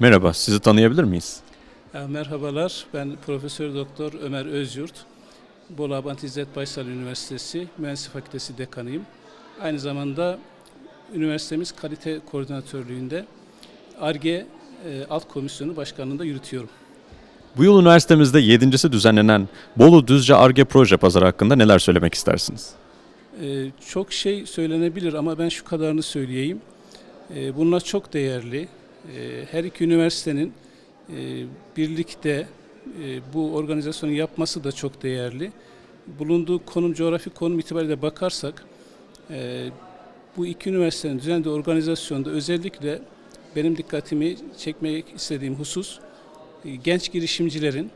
Merhaba, sizi tanıyabilir miyiz? Ya, Merhabalar, ben Profesör Doktor Ömer Özyurt. Bolu Abant İzzet Baysal Üniversitesi Mühendislik Fakültesi Dekanıyım. Aynı zamanda üniversitemiz kalite koordinatörlüğünde ARGE e, Alt Komisyonu Başkanlığı'nda yürütüyorum. Bu yıl üniversitemizde yedincisi düzenlenen Bolu Düzce Arge Proje Pazarı hakkında neler söylemek istersiniz? E, çok şey söylenebilir ama ben şu kadarını söyleyeyim. E, bunlar çok değerli. E, her iki üniversitenin e, birlikte e, bu organizasyonu yapması da çok değerli. Bulunduğu konum, coğrafi konum itibariyle bakarsak e, bu iki üniversitenin düzenlediği organizasyonda özellikle benim dikkatimi çekmek istediğim husus genç girişimcilerin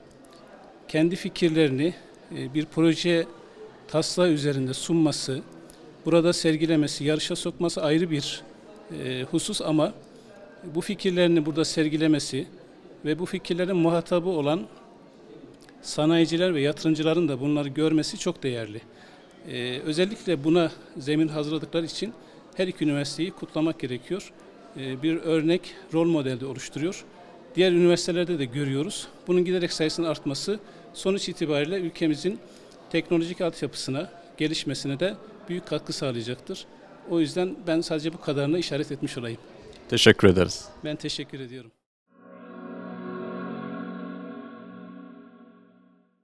kendi fikirlerini bir proje taslağı üzerinde sunması, burada sergilemesi, yarışa sokması ayrı bir husus ama bu fikirlerini burada sergilemesi ve bu fikirlerin muhatabı olan sanayiciler ve yatırımcıların da bunları görmesi çok değerli. E, özellikle buna zemin hazırladıkları için her iki üniversiteyi kutlamak gerekiyor. E, bir örnek rol modelde oluşturuyor. Diğer üniversitelerde de görüyoruz. Bunun giderek sayısının artması sonuç itibariyle ülkemizin teknolojik altyapısına, gelişmesine de büyük katkı sağlayacaktır. O yüzden ben sadece bu kadarına işaret etmiş olayım. Teşekkür ederiz. Ben teşekkür ediyorum.